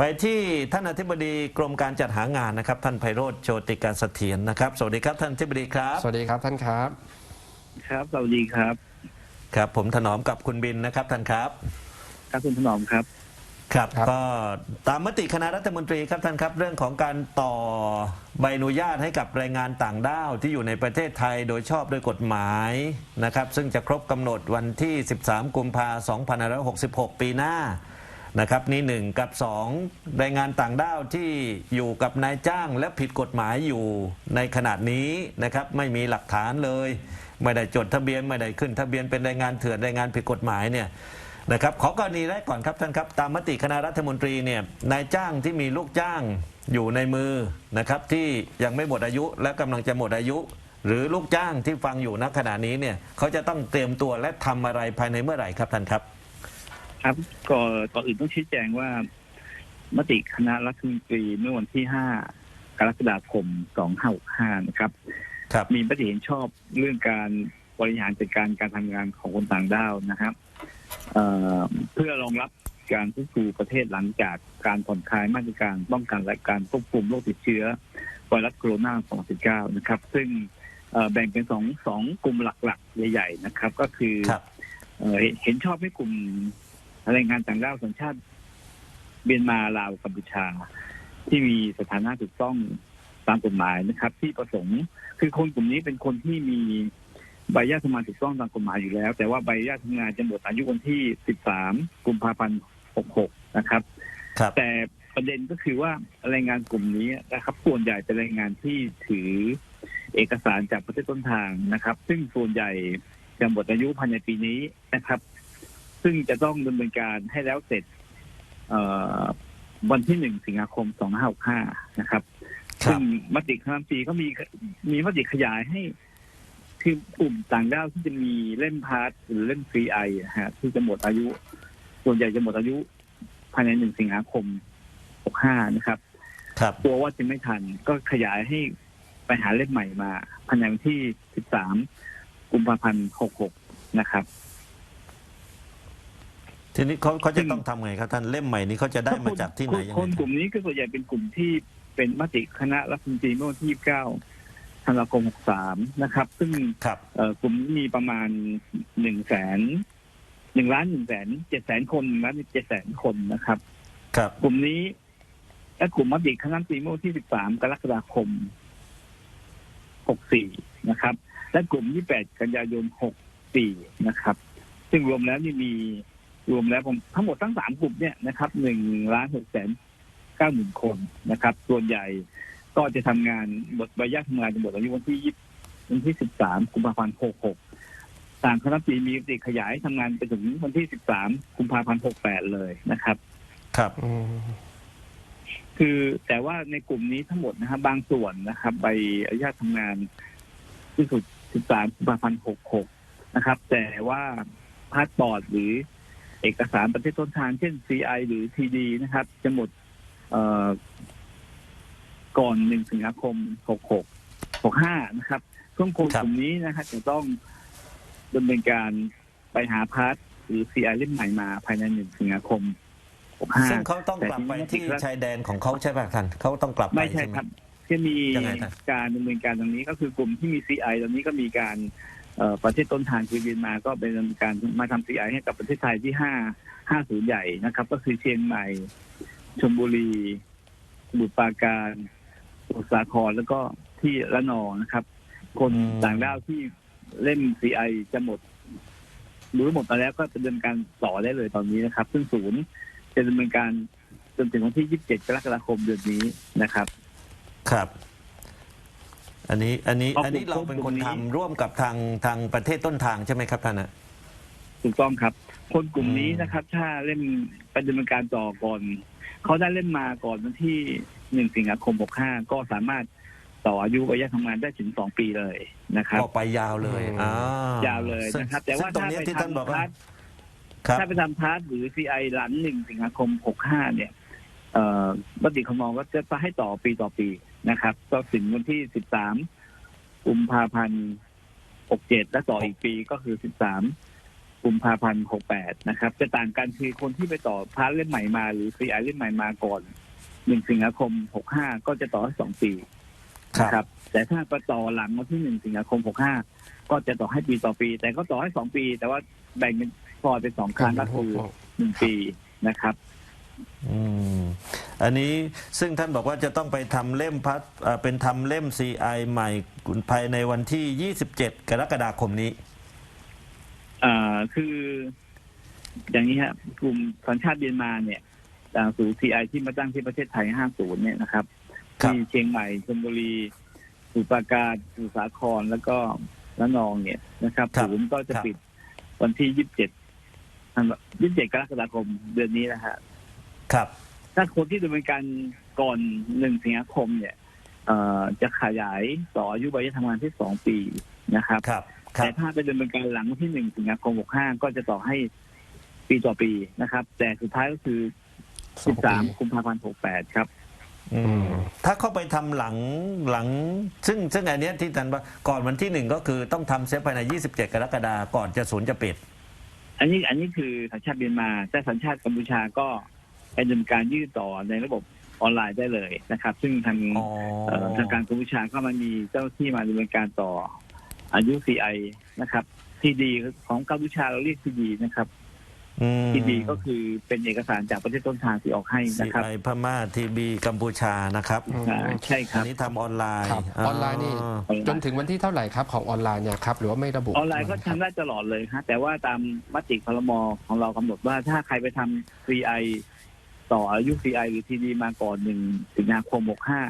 ไปที่ท่านอธิบดีกรมการจัดหางานนะครับ ท่านไพโรธโชติการเสถียรนะครับ สวัสดีครับท่านอธิบดีครับ สวัสดีครับท่านครับ ครับสวัสดีครับ ครับ ผมถนอมกับคุณบินนะครับท่านครับครับคุณถนอมครับ ครับครับ ก็ตามมติคณะรัฐมนตรีครับท่านครับ เรื่องของการต่อใบอนุญาตให้กับแรงงานต่างด้าวที่อยู่ในประเทศไทยโดยชอบด้วยกฎหมายนะครับ ซึ่งจะครบกำหนดวันที่ 13 กุมภาพันธ์2566 ปีหน้า นะครับนี่หนึ่งกับสองแรงงานต่างด้าวที่อยู่กับนายจ้างและผิดกฎหมายอยู่ในขณะนี้นะครับไม่มีหลักฐานเลย ไม่ได้จดทะเบียนไม่ได้ขึ้น ทะเบียนเป็นแรงงานเถื่อนแรงงานผิดกฎหมายเนี่ยนะครับขอกรณีแรกก่อนครับท่านครับ ตามมติคณะรัฐมนตรีเนี่ยนายจ้างที่มีลูกจ้างอยู่ในมือนะครับที่ยังไม่หมดอายุและกำลังจะหมดอายุ หรือลูกจ้างที่ฟังอยู่ณขณะนี้เนี่ยเขาจะต้องเตรียมตัวและทำอะไรภายในเมื่อไหร่ครับท่านครับ ครับก่อนก่อนอื่นต้องชี้แจงว่า มติคณะรัฐมนตรีเมื่อวันที่ 5 กรกฎาคม 2565 นะครับ ครับ มีมติเห็นชอบเรื่องการบริหารจัดการการทำงานของคนต่างด้าวนะครับเอ่อเพื่อรองรับการฟื้นฟูประเทศหลังจากการผ่อนคลายมาตรการป้องกันและการควบคุมโรคติดเชื้อไวรัสโคโรนา 2019 นะครับ ซึ่งเอ่อแบ่งเป็นสองสองกลุ่มหลักๆ ใหญ่ ๆ นะครับ ก็คือ ครับ เอ่อเห็นชอบให้กลุ่ม แรงงานต่างด้าวสัญชาติเมียนมาลาวกัมพูชา ที่มีสถานะถูกต้องตามกฎหมายนะครับ ที่ประสงค์คือคนกลุ่มนี้เป็นคนที่มีใบอนุญาตทำงานถูกต้องตามกฎหมายอยู่แล้ว แต่ว่าใบอนุญาตทำงานจะหมดอายุวันที่ 13 กุมภาพันธ์ 66 นะครับครับแต่ประเด็นก็คือว่าแรงงานกลุ่มนี้นะครับ ส่วนใหญ่เป็นแรงงานที่ถือเอกสารจากประเทศต้นทางนะครับ ซึ่งส่วนใหญ่จะหมดอายุภายในปีนี้นะครับ ซึ่งจะต้องดำเนินการให้แล้วเสร็จเอ่อวันที่หนึ่งสิงหาคม2565นะครับครัซึ่บงมติคณะรัฐมนตรีก็มีมีมติขยายให้ คือกลุ่มต่างด้าวที่จะมีเล่มพาสหรือเล่มฟรีไอฮะที่จะหมดอายุ ส่วนใหญ่จะหมดอายุภายในหนึ่งสิงหาคม65นะครับครับกลัวว่าจะไม่ทันก็ขยายให้ไปหาเล่มใหม่มาภายในวันที่13กุมภาพันธ์66นะครับ ทีนี้เขาเขาซึ่จะงต้องทำไงครับท่านเล่มใหม่นี้เขาจะได้มาจากที่ไหนยังคไงนกลุ่มนี้ก็ส่วนใหญ่เป็นกลุ่มที่เป็นมติคณะรัฐมนตรีเมื่อวันที่29ธันวาคม63นะครับ ซึ่งครับ เอ่อกลุ่มนี้มีประมาณหนึ่งแสนหนึ่งล้านหนึ่งแสนเจ็ดแสนคนหนึ่งล้านเจ็ดแสนคนนะครับ ครับกลุ่มนี้และกลุ่มมติคณะรัฐมนตรีเมื่อวันที่ 13 กรกฎาคม 64 นะครับ และกลุ่ม 28 กันยายน 64 นะครับ ซึ่งรวมแล้วนี่มี รวมแล้วผมทั้งหมดทั้งสามกลุ่มเนี่ยนะครับหนึ่งล้านหกแสนเก้าหมื่นคนนะครับ ส่วนใหญ่ก็จะทำงานบทใบอนุญาตทำงานจะหมดอายุวันที่ยี่วันที่สิบสามกุมภาพันธ์หกหกต่างคณะรัฐมนตรีมีมติขยายทำงานไปถึงวันที่สิบสามกุมภาพันธ์หกแปดเลยนะครับ ครับอืมคือแต่ว่าในกลุ่มนี้ทั้งหมดนะครับบางส่วนนะครับ ใบอนุญาตทำงานที่สุด 13กุมภาพันธ์ 66 นะครับ แต่ว่าพาสปอร์ตหรือ เอกสารประเทศต้นทางเช่น CI หรือ TD นะครับ จะหมดเอ่อก่อน 1 สิงหาคม 66 65 นะครับ ช่วงคนครับกลุ่มนี้นะครับจะต้องดำเนินการไปหาพาสหรือ CI เล่มใหม่มาภายใน 1 สิงหาคม 65 ซึ่งเขาต้องกลับไปที่ชายแดนของเขาใช่ไหมท่านเขาต้องกลับไปไม่ใช่ไหมครับที่มียังไงครับการดำเนินการตรงนี้ก็คือกลุ่มที่มี CI ตอนนี้ก็มีการเอ่อ ประเทศต้นทางคือเมียนมาก็เป็นการมาทำ CI ให้กับประเทศไทยที่ห้าห้าศูนย์ใหญ่นะครับ ก็คือเชียงใหม่ชลบุรีสมุรปราการสมุทรสาครแล้วก็ที่ละนองนะครับ คนต่างด้าวที่เล่ม CI จะหมดหรือหมดไปแล้วก็จะดำเนินการต่อได้เลยตอนนี้นะครับ ซึ่งศูนย์จะดำเนินการจนถึงวันที่ 27 กรกฎาคมเดือนนี้นะครับ ครับ อันนี้อันนี้เอาอันนี้กลุ่มเราเป็นคนกลุ่มนี้ทำร่วมกับทางทางประเทศต้นทางใช่ไหมครับท่านอะถูกต้องครับ คนกลุ่มนี้อืมนะครับ ถ้าเล่มไปดำเนินการต่อก่อนเขาได้เล่มมาก่อนวันที่หนึ่งสิงหาคมหกห้าก็สามารถต่ออายุระยะทำงานได้ถึงสองปีเลยนะครับก็ไปยาวเลยอืมอ่ายาวเลยซึ่งนะครับ แต่ว่าซึ่งตรงถ้าเนี้ยไปที่ท่านบอกทำว่าพาร์ทครับถ้าไปทำพาร์ทหรือ CI หลังหนึ่งสิงหาคมหกห้าเนี่ยเอ่อมติคมองก็จะให้ต่อปีต่อปี นะครับ ก็ถึงวันที่สิบสามกุมภาพันธ์หกเจ็ดและต่ออีกปีก็คือสิบสามกุกุมภาพันธ์หกแปดนะครับ จะต่างกันคือคนที่ไปต่อพาร์ทเล่มใหม่มา หรือ CI เล่มใหม่มาก่อนหนึ่งสิงหาคมหกห้าก็จะต่อให้สองปีครับนะครับ แต่ถ้าไปต่อหลังวันที่หนึ่งสิงหาคมหกห้าก็จะต่อให้ปีต่อปี แต่ก็ต่อให้สองปี แต่ว่าแบ่งเป็นพอร์ตเป็นสองครั้งก็คือหนึ่งปีนะครับ อืมอันนี้ซึ่งท่านบอกว่าจะต้องไปทำเล่มพัดเอ่อเป็นทำเล่ม CI ใหม่ภายในวันที่ 27 กรกฎาคมนี้ อ่าคือ อย่างนี้ครับกลุ่มสัญชาติเมียนมาเนี่ยต่างสู่ CI ที่มาตั้งที่ประเทศไทย 50 เนี่ยนะครับ ครับ ที่เชียงใหม่ชลบุรีสมุทรปราการสมุทรสาครแล้วก็ระนองเนี่ยนะครับครับศูนย์ก็จะครับ ปิดวันที่ 27ธันวา27 กรกฎาคมเดือนนี้นะฮะ ครับ ถ้าคนที่ดำเนินการก่อนหนึ่งสิงหาคมเนี่ยเอ่อจะขยายต่ออายุใบทำงานที่สองปีนะครับครับครัแต่บถ้าไปดำเนินการหลังวันที่หนึ่งสิงหาคมหกห้าก็จะต่อให้ปีต่อปีนะครับ แต่สุดท้ายก็คือสสิองบปีสามกุมภาพันธ์หกแปดครับอืมถ้าเข้าไปทำหลังหลัง ซึ่งซึ่งอันเนี้ยที่ท่านว่าก่อนวันที่หนึ่งก็คือต้องทำเสียภายใน 27 กรกฎาคมก่อนจะศูนย์จะปิด อันนี้อันนี้คือสัญชาติเมียนมา แต่สัญชาติกัมพูชาก็ไป ดำเนินการยื่นต่อในระบบออนไลน์ได้เลยนะครับ ซึ่งทางอ๋อ เอ่อทางการกัมพูชาก็มันมีเจ้าหน้าที่มาดำเนินการต่ออายุ CI นะครับ ทีดีของกัมพูชาเราเรียกทีดีนะครับอืม ทีดีก็คือเป็นเอกสารจากประเทศต้นทางที่ออกให้นะครับ CI พม่าทีบีกัมพูชานะครับอืม อ่าใช่คอัรันบนี้ทำออนไลน์ครับออนไลน์นี่จนถึงวันที่เท่าไหร่ครับของออนไลน์เนี่ยครับหรือว่าไม่ระบุออนไลน์ก็ทำได้ตลอดเลยฮะแต่ว่าตามมติคลมของเรากำหนดว่าถ้าใครไปทำ CI ต่ออายุ CI หรือ TD มาก่อนหนึ่งสิงหาคม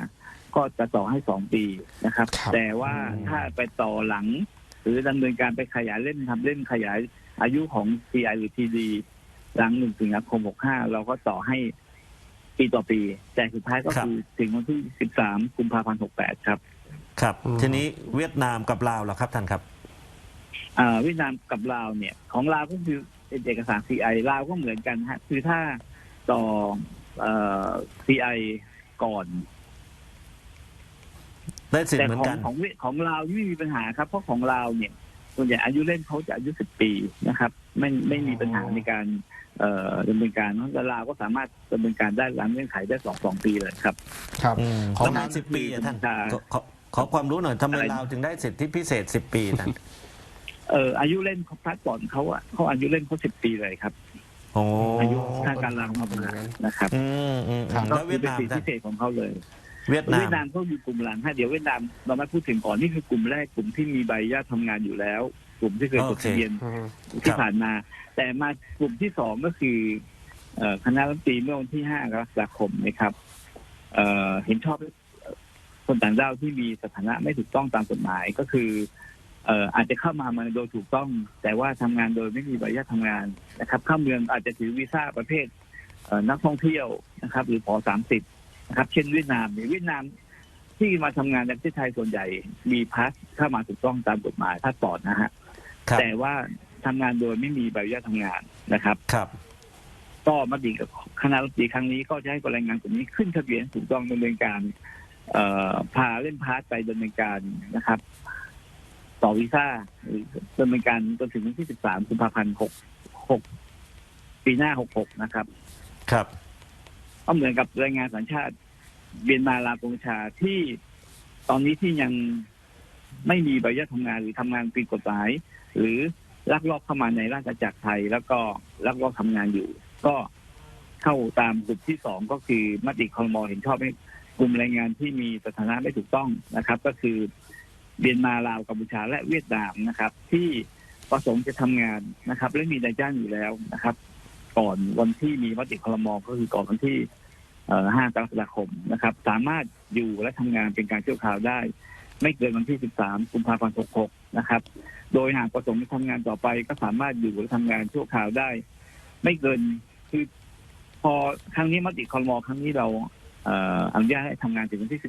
65 ก็จะต่อให้สองปีนะครับ ครับแต่ว่าถ้าไปต่อหลัง หรือดำเนินการไปขยายเล่นทำเล่นขยายอายุของ CI หรือ TD หลังหนึ่งสิงหาคม 65 เราก็ต่อให้ปีต่อปี แต่สุดท้ายก็ครับคือถึงวันที่ 13 กุมภาพันธ์ 68 ครับ ครับ อืม ทีนี้เวียดนามกับลาวล่ะครับท่านครับ อ่าเวียดนามกับลาวเนี่ย ของลาวก็คือเป็นเอกสาร CI ลาวก็เหมือนกันฮะคือถ้า ต่อเอ่อ CI ก่อนได้สิทแต่ธิ์เหมือขอนงกัน ของเวียของลาวไม่มีปัญหาครับ เพราะของลาวเนี่ยส่วนใหญ่อายุเล่นเขาจะอายุสิบปีนะครับ ไม่ไม่มีปัญหาในการเอ่อดำเนินการเพราะลาวก็สามารถดำเนินการได้หลังเงื่อนไขได้สองสองปีเลยครับ ครับ อืมของ ทำไมสิบปีอะท่านใช่ขอขอขอความรู้หน่อยทำไมอะไร ลาวถึงได้สิทธิพิเศษสิบปีท่าน เอ่ออายุเล่นพาสปอร์ตเขาอะเขาอายุเล่นเขาสิบปีเลยครับ โอ้อายุทางการลาวเขาเป็นอย่างนั้นนะครับอืมอืมอืมก็แล้วคืเวีอยดเป็นนามสิทธิท่านพิเศษของเขาเลย เวียดนาเวียมดนามเขาอยู่กลุ่มหลังฮะเดี๋ยวเวียดนามเราไม่พูดถึงก่อนนี่คือกลุ่มแรกกลุ่มที่มีใบอนุญาตทำงานอยู่แล้ว กลุ่มที่เคยจดทะเบียนอืม ที่ผ่านมา แต่มากลุ่มที่สองก็คือเอ่อคณะรัฐมนตรีเมื่อวันที่ห้ากรกฎาคมนะครับเอ่อเห็นชอบคนต่างด้าวที่มีสถานะไม่ถูกต้องตามกฎหมายก็คือ เอ่ออาจจะเข้ามามาโดยถูกต้อง แต่ว่าทำงานโดยไม่มีใบอนุญาตทำงานนะครับ เข้าเมืองอาจจะถือวีซ่าประเภทเอ่อนักท่องเที่ยวนะครับ หรือพอสามสิบนะครับ เช่นเวียดนามเนี่ยเวียดนามที่มาทำงานในประเทศไทยส่วนใหญ่มีพาสเข้ามาถูกต้องตามกฎหมายพาสปอร์ตนะฮะครับแต่ว่าทำงานโดยไม่มีใบอนุญาตทำงานนะครับครับก็มติกับคณะรัฐมนตรีครั้งนี้ก็จะให้แรงงานกลุ่มนี้ขึ้นทะเบียนถูกต้องดำเนินการ เอ่อพาเล่นพาสไปดำเนินการนะครับ ต่อวีซ่าหรือดำเนินการจนถึงวันที่ 13กุมภาพันธ์66 ปีหน้า 66 นะครับ ครับก็เหมือนกับแรงงานสัญชาติเมียนมาลาวกัมพูชาที่ตอนนี้ที่ยังไม่มีใบอนุญาตทำงานหรือทำงานผิดกฎหมาย หรือลักลอบเข้ามาในราชอาณาจักรไทย แล้วก็ลักลอบทำงานอยู่ ก็เข้าตามกลุ่มที่สองก็คือมติคอรมอเห็นชอบให้กลุ่มแรงงานที่มีสถานะไม่ถูกต้องนะครับ ก็คือ เมียนมาลาวกัมพูชาและเวียดนามนะครับ ที่ประสงค์จะทำงานนะครับ และมีนายจ้างอยู่แล้วนะครับ ก่อนวันที่มีมติคอรมอก็คือก่อนวันที่5กรกฎาคมนะครับ สามารถอยู่และทำงานเป็นการชั่วคราวได้ ไม่เกินวันที่ 13 กุมภาพันธ์ 66 นะครับ โดยหากประสงค์จะทำงานต่อไปก็สามารถอยู่และทำงานชั่วคราวได้ ไม่เกินคือพอครั้งนี้มติคอรมอครั้งนี้เราเอ่ออนุญาตให้ทำงานถึงวันที่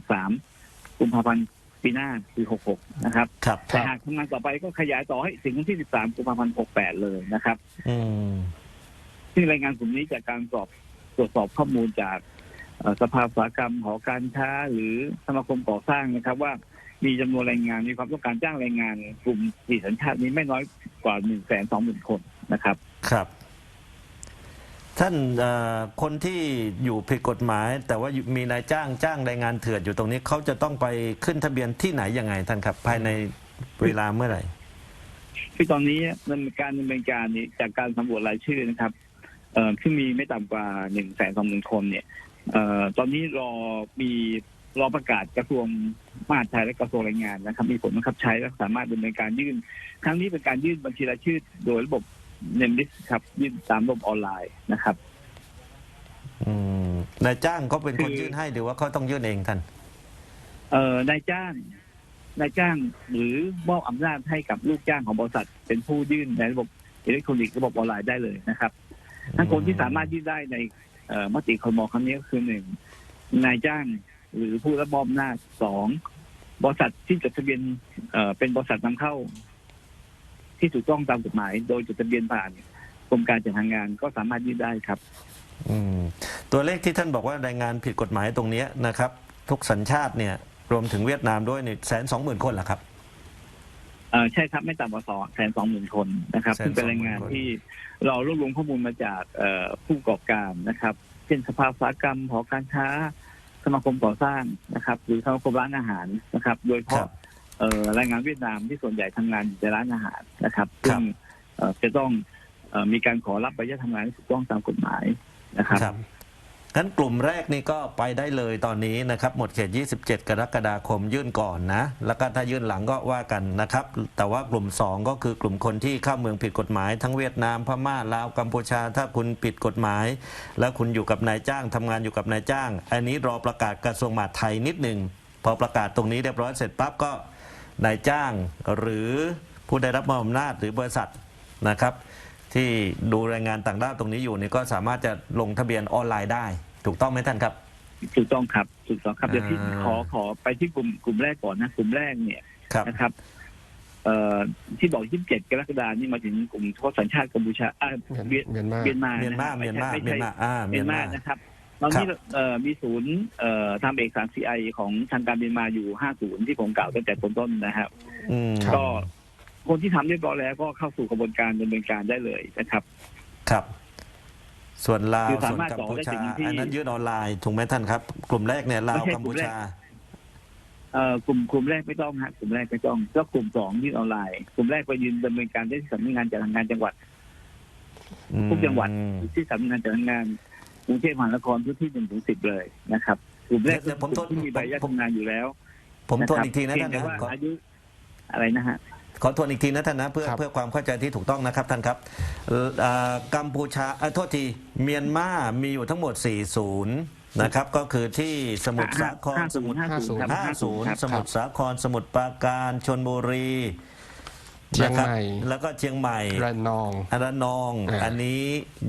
13 กุมภาพันธ์ ปีหน้าคือ 66 นะครับครับ แต่หากทำงานต่อไปก็ขยายต่อให้ถึงวันที่ 13 กุมภาพันธ์ 68 เลยนะครับ อืม ซึ่งรายงานกลุ่มนี้จากการสอบตรวจสอบข้อมูลจากเอ่อสภาอุตสาหกรรมหอการค้า หรือสมาคมก่อสร้างนะครับ ว่ามีจำนวนแรงงานมีความต้องการจ้างแรงงานกลุ่มสี่สัญชาตินี้ไม่น้อยกว่าหนึ่งแสนสองหมื่นคนนะครับ ครับ ท่านเอ่อคนที่อยู่ผิดกฎหมาย แต่ว่ามีนายจ้างจ้างแรงงานเถื่อนอยู่ตรงนี้เขาจะต้องไปขึ้นทะเบียนที่ไหนยังไงท่านครับ ภายในเวลาเมื่อไหร่ คือตอนนี้ดำเนินการดำเนินการนี้จากการสำรวจรายชื่อนะครับเอ่อซึ่มีไม่ต่ำกว่าหนึ่งแสนสองหมื่นคนเนี่ยเอ่อตอนนี้รอมีรอประกาศกระทรวงมหาดไทยและกระทรวงแรงงานนะครับ มีผลบังคับใช้และสามารถดำเนินการยื่น ครั้งนี้เป็นการยื่นบัญชีรายชื่อโดยระบบ เนมลิสครับยื่นตามระบบออนไลน์นะครับอืมนายจ้างเขาเป็นคนคือยื่นให้หรือว่าเขาต้องยื่นเองท่านเอ่อนายจ้างนายจ้างหรือมอบอำนาจให้กับลูกจ้างของบริษัท เป็นผู้ยื่นในระบบอิเล็กทรอนิกส์ระบบออนไลน์ได้เลยนะครับทั้งคนที่สามารถยื่นได้ในเอ่อมติคอรมอครั้งนี้ก็คือหนึ่งนายจ้างหรือผู้รับมอบอำนาจสองบริษัทที่จดทะเบียนเอ่อเป็นบริษัทนำเข้า ที่ถูกต้องตามกฎหมาย โดยจดทะเบียนผ่านกรมการจัดหางานก็สามารถยื่นได้ครับอืมตัวเลขที่ท่านบอกว่าแรงงานผิดกฎหมายตรงเนี้ยนะครับ ทุกสัญชาติเนี่ย รวมถึงเวียดนามด้วยเนี่ยแสนสองหมื่นคนเหรอครับเอ่อใช่ครับไม่ต่ำกว่าสองแสนสองหมื่นคนนะครับ120,000ซึ่งเป็นแรงงานคนที่เรารวบรวมข้อมูลมาจากเอ่อผู้ประกอบการนะครับ เช่นสภาอุตสาหกรรมหอการค้าสมาคมก่อสร้างนะครับ หรือสมาคมร้านอาหารนะครับ โดยเฉครัพาะบ เอ่อแรงงานเวียดนามที่ส่วนใหญ่ทำงานอยู่ในร้านอาหารนะครับซึ่งเอ่อจะต้องเอ่อมีการขอรับใบอนุญาตทำงานที่ถูกต้องตามกฎหมายนะครับครับงั้นกลุ่มแรกนี่ก็ไปได้เลยตอนนี้นะครับ หมดเขต 27 กรกฎาคมยื่นก่อนนะ แล้วก็ถ้ายื่นหลังก็ว่ากันนะครับ แต่ว่ากลุ่ม 2 ก็คือกลุ่มคนที่เข้าเมืองผิดกฎหมาย ทั้งเวียดนามพม่าลาวกัมพูชา ถ้าคุณผิดกฎหมาย แล้วคุณอยู่กับนายจ้างทำงานอยู่กับนายจ้าง อันนี้รอประกาศกระทรวงมหาดไทยนิดหนึ่งพอประกาศตรงนี้เรียบร้อยเสร็จปั๊บก็ นายจ้างหรือผู้ได้รับมอบอำนาจหรือบริษัทนะครับ ที่ดูแรงงานต่างด้าวตรงนี้อยู่นี่ก็สามารถจะลงทะเบียนออนไลน์ได้ ถูกต้องไหมท่านครับถูกต้องครับถูกต้องครับเดี๋ยวที่อ่าขอขอไปที่กลุ่มกลุ่มแรกก่อนนะกลุ่มแรกเนี่ยครับนะครับเอ่อที่บอก 27 กรกฎาคมนี่มาถึงกลุ่มเฉพาะสัญชาติกัมพูชาอ่าเมียนเวียนเมียนมาเมียนมาเมียนมาะเมียนมาไใช่เมียนมาอ่าเมีเมียยนนมามานะครับ ตอนนี้เอ่อมีศูนย์เอ่อทำเอกสาร CI ของทางการเมียนมาอยู่50ที่ผมกล่าวตั้งแต่ต้นๆนะครับ อืมครับก็คนที่ทำเรียบร้อยแล้วก็เข้าสู่กระบวนการดำเนินการได้เลยนะครับ ครับ ส่วนลาวคือส่สาวนมารถกัมพูต่อได้ชาถึงที่อันนั้นยื่นออนไลน์ถูกไหมท่านครับ กลุ่มแรกเนี่ยลาวไม่ใช่กัมพูชา เอ่อกลุ่มกลุ่มแรกไม่ต้องฮะกลุ่มแรกไม่ต้องก็กลุ่มสองยื่นออนไลน์กลุ่มแรกไปยืนดำเนินการได้ที่สำนักงานจัดหางานจังหวัด ทุกจังหวัด อืม ที่สำนักงานจัดหางานก รุงเทพมหานครพื้นที่หนึ่งถึงสิบเลยนะครับกลุ่มแรกเดี๋คืยอวผมกลุ่มที่มีใบอนุญาตผม ทำงานอยู่แล้วผมทวนนะครับอีกทีนะเพียท่างนแต่นะว่าขออายุอะไรนะฮะ ขอทวนอีกทีนะท่านนะเพื่อครับ เพื่อความเข้าใจที่ถูกต้องนะครับท่านครับเอ่ออ่ากัมพูชาเอ่อโทษทีเมียนมามีอยู่ทั้งหมด 4 ศูนย์นะครับก็คือที่สมุทรสาครห้าศูนย์ห้าศูนย์ครับห้าศูนย์ครับสมุทรสาครสมุทรปราการชนบุรีเชียงนะครับใหม่แล้วก็เชียงใหม่ระนองอระนอง อ่า อันนี้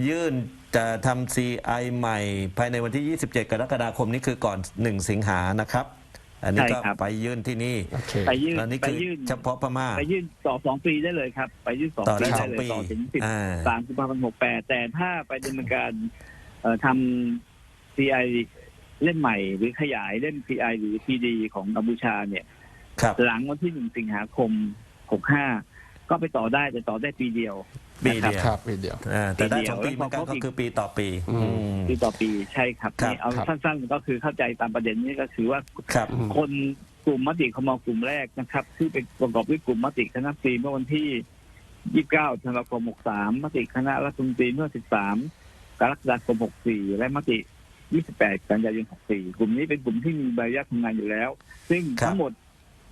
ยื่น จะทำ CI ใหม่ภายในวันที่ 27 กรกฎาคมนี้คือก่อน 1 สิงหานะครับ อันนี้ก็ใช่ครับ ไปยื่นที่นี่โอเค ไปยื่นอันนี้ไปคือยื่นเฉพาะพม่า ไปยื่นต่อสองปีได้เลยครับ ไปยื่นสองต่อได้ปีสองเลยปีต่อถึงสิบอ่า สามกุมภาพันธ์หกแปดแต่ถ้าไปดำเนินการเอ่อทำ CI เล่มใหม่ หรือขยายเล่ม CI หรือ PD ของกัมพูชาเนี่ย ครับ หลังวันที่หนึ่งสิงหาคมหกห้า ก็ไปต่อได้แต่ต่อได้ปีเดียวปีเดียวครับปีเดียวอ่าแต่ได้ปีเดียวสองปีเหมือนกันแล้วพอก็คือปีต่อปีอืมอืมปีต่อปีใช่ครับครับนี่เอาครับสั้นๆก็คือเข้าใจตามประเด็นนี้ก็คือว่าครับอืมคนกลุ่มมติคมกลุ่มแรกนะครับ ที่เป็นประกอบด้วยกลุ่มมติคณะรัฐมนตรีเมื่อวันที่ 29ธันวาคม 63 มติคณะรัฐมนตรีเมื่อ 13 กรกฎาคม 64 และมติ 28 กันยายน 64 กลุ่มนี้เป็นกลุ่มที่มีใบอนุญาตทำงานอยู่แล้ว ซึ่งครับทั้งหมด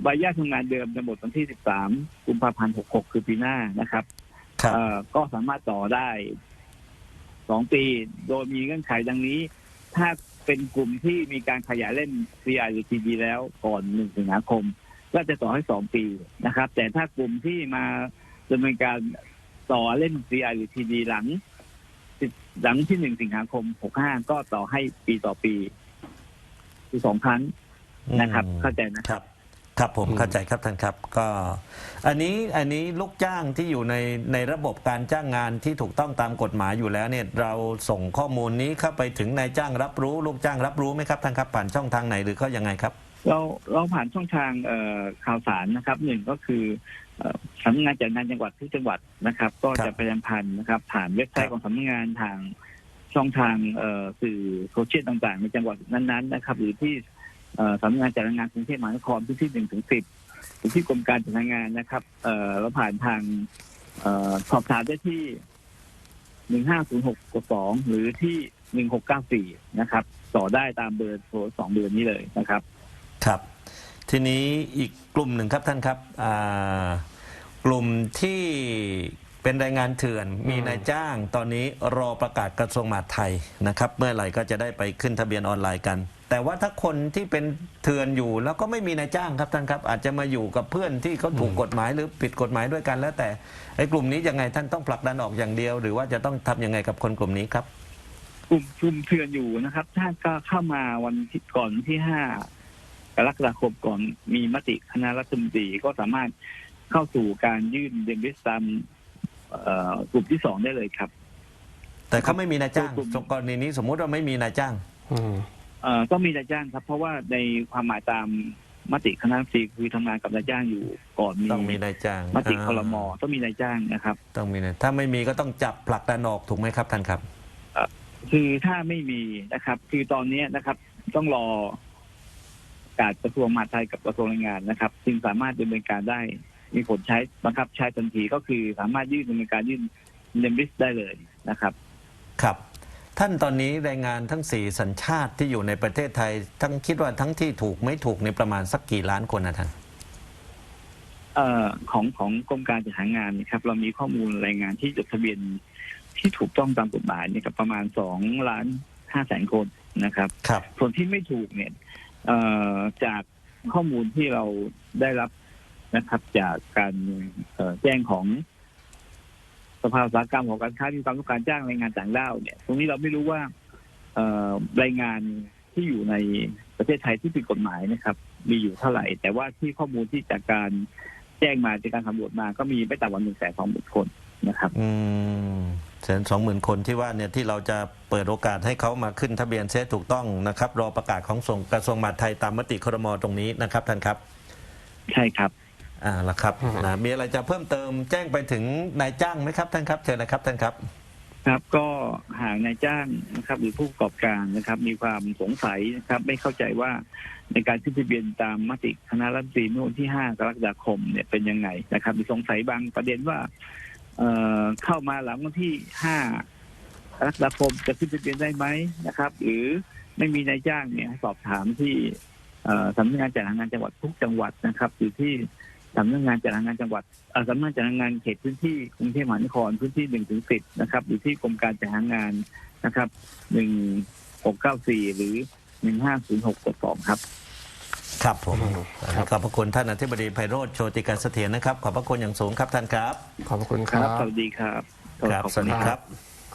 ใบอนุญาตทำงานเดิมจะหมดวันที่ 13 กุมภาพันธ์ 66 คือปีหน้านะครับครับ เอ่อก็สามารถต่อได้สองปี โดยมีเงื่อนไขดังนี้ ถ้าเป็นกลุ่มที่มีการขยายเล่น CI หรือ TD แล้วก่อนหนึ่งสิงหาคม ก็จะต่อให้สองปีนะครับ แต่ถ้ากลุ่มที่มาดำเนินการต่อเล่น CI หรือ TD หลังหลังที่หนึ่งสิงหาคม 65 ก็ต่อให้ปีต่อปีคือสองครั้งนะครับอืมเข้าใจนะครับ ครับผมอืมเข้าใจครับท่านครับก็ อันนี้อันนี้ลูกจ้างที่อยู่ในในระบบการจ้างงานที่ถูกต้องตามกฎหมายอยู่แล้วเนี่ยเราส่งข้อมูลนี้เข้าไปถึงนายจ้างรับรู้ ลูกจ้างรับรู้ไหมครับท่านครับผ่านช่องทางไหนหรือเขายังไงครับ เราเราผ่านช่องทางเอ่อข่าวสารนะครับหนึ่งก็คือเอ่อสำนักงานจัดงานจังหวัดทุกจังหวัดนะครับ ก็ครัจะบประชาสัมพันธ์นะครับผ่านเว็บไซครัต์บของสำนักงานทางช่องทางเอ่อสื่อโซเชียลต่างๆ ในจังหวัดนั้นๆนะครับหรือที่เอ่อ สำนักงานจัดงานกรุงเทพมหานครพื้นที่หนึ่งถึงสิบหรือที่กรมการจัดงานนะครับเอ่อเราผ่านทางเอ่อสอบถามได้ที่หนึ่งห้าศูนย์หกสองหรือที่หนึ่งหกเก้าสี่นะครับ ต่อได้ตามเบอร์โทรสองเบอร์นี้เลยนะครับ ครับ ทีนี้อีกกลุ่มหนึ่งครับท่านครับอ่ากลุ่มที่เป็นแรงงานเถื่อนมีนายจ้าง ตอนนี้รอประกาศกระทรวงมหาดไทยนะครับ เมื่อไหร่ก็จะได้ไปขึ้นทะเบียนออนไลน์กัน แต่ว่าถ้าคนที่เป็นเถื่อนอยู่แล้วก็ไม่มีนายจ้างครับท่านครับ อาจจะมาอยู่กับเพื่อนที่เขาถูกกฎหมายหรือผิดกฎหมายด้วยกันแล้วแต่ไอ้กลุ่มนี้ยังไงท่านต้องผลักดันออกอย่างเดียว หรือว่าจะต้องทำยังไงกับคนกลุ่มนี้ครับ กลุ่มกลุ่มเถื่อนอยู่นะครับถ้าก็เข้ามาวันที่ก่อนวันที่ห้ากรกฎาคมก่อนมีมติคณะรัฐมนตรีก็สามารถเข้าสู่การยื่นเดมิสตามเอ่อกลุ่มที่สองได้เลยครับ แต่เขาไม่มีนายจ้างกลุ่มกรณีนี้สมมุติว่าไม่มีนายจ้าง อืม เอ่อต้องมีนายจ้างครับ เพราะว่าในความหมายตามมติคณะรัฐมนตรีคือทำงานกับนายจ้างอยู่ก่อนมีต้องมีนายจ้างมติอ่าคลมต้องมีนายจ้างนะครับ ต้องมีนะถ้าไม่มีก็ต้องจับผลักดันออกถูกไหมครับท่านครับ คือถ้าไม่มีนะครับ คือตอนนี้นะครับ ต้องรอการกระทรวงมหาดไทยกับกระทรวงแรงงานนะครับจึงสามารถดำเนินการได้ มีผลใช้บังคับใช้ทันทีก็คือสามารถยื่นดำเนินการยื่นเดมิสได้เลยนะครับ ครับ ท่านตอนนี้แรงงานทั้งสี่สัญชาติที่อยู่ในประเทศไทย ทั้งคิดว่าทั้งที่ถูกไม่ถูกในประมาณสักกี่ล้านคนนะท่านเอ่อของของกรมการจัดหางานนะครับ เรามีข้อมูลแรงงานที่จดทะเบียนที่ถูกต้องตามกฎหมายเนี่ยครับประมาณสองล้านห้าแสนคนนะครับครับ ส่วนที่ไม่ถูกเนี่ยเอ่อจากข้อมูลที่เราได้รับนะครับ จากการเอ่อแจ้งของ สภาอุตสาหกรรมของการค้าที่มีความต้องการจ้างแรงงานต่างด้าวเนี่ย ตรงนี้เราไม่รู้ว่าเอ่อแรงงานที่อยู่ในประเทศไทยที่ผิดกฎหมายนะครับ มีอยู่เท่าไหร่ แต่ว่าที่ข้อมูลที่จากการแจ้งมาจากการสำรวจมาก็มีไม่ต่ำกว่าหนึ่งแสนสองหมื่นคนนะครับอืมแสนสองหมื่นคนที่ว่าเนี่ยที่เราจะเปิดโอกาสให้เขามาขึ้นทะเบียนเซตถูกต้องนะครับ รอประกาศของส่งกระทรวงมหาดไทยตามมติครมตรงนี้นะครับท่านครับ ใช่ครับ อ่าละครับอืมนะมีอะไรจะเพิ่มเติมแจ้งไปถึงนายจ้างไหมครับท่านครับเชิญนะครับท่านครับ ครับก็หากนายจ้างนะครับหรือผู้ประกอบการนะครับ มีความสงสัยนะครับไม่เข้าใจว่าในการขึ้นทะเบียนตามมติคณะรัฐมนตรีเมื่อวันที่ 5 กรกฎาคมเนี่ยเป็นยังไงนะครับ มีสงสัยบางประเด็นว่าเอ่อเข้ามาหลังวันที่ 5 กรกฎาคมจะขึ้นทะเบียนได้ไหมนะครับ หรือไม่มีนายจ้างเนี่ยให้สอบถามที่เอ่อสำนักงานจัดหางานจังหวัดทุกจังหวัดนะครับหรือที่ สำนักงานจัดหางานจังหวัดเอ่อสำนักงานจัดหางานเขตพื้นที่กรุงเทพมหานครพื้นที่หนึ่งถึงสิบนะครับหรือที่กรมการจัดหางานนะครับหนึ่งหกเก้าสี่หรือหนึ่งห้าศูนย์หกสองครับ ครับผมอืมครับขอบพระคุณท่านอธิบดีไพโรธโชติการเสถียรนะครับ ขอบพระคุณอย่างสูงครับท่านครับ ขอบพระคุณคครัรับ บ สวัสดีครับ ครับขอบสวัสณดีมากครับ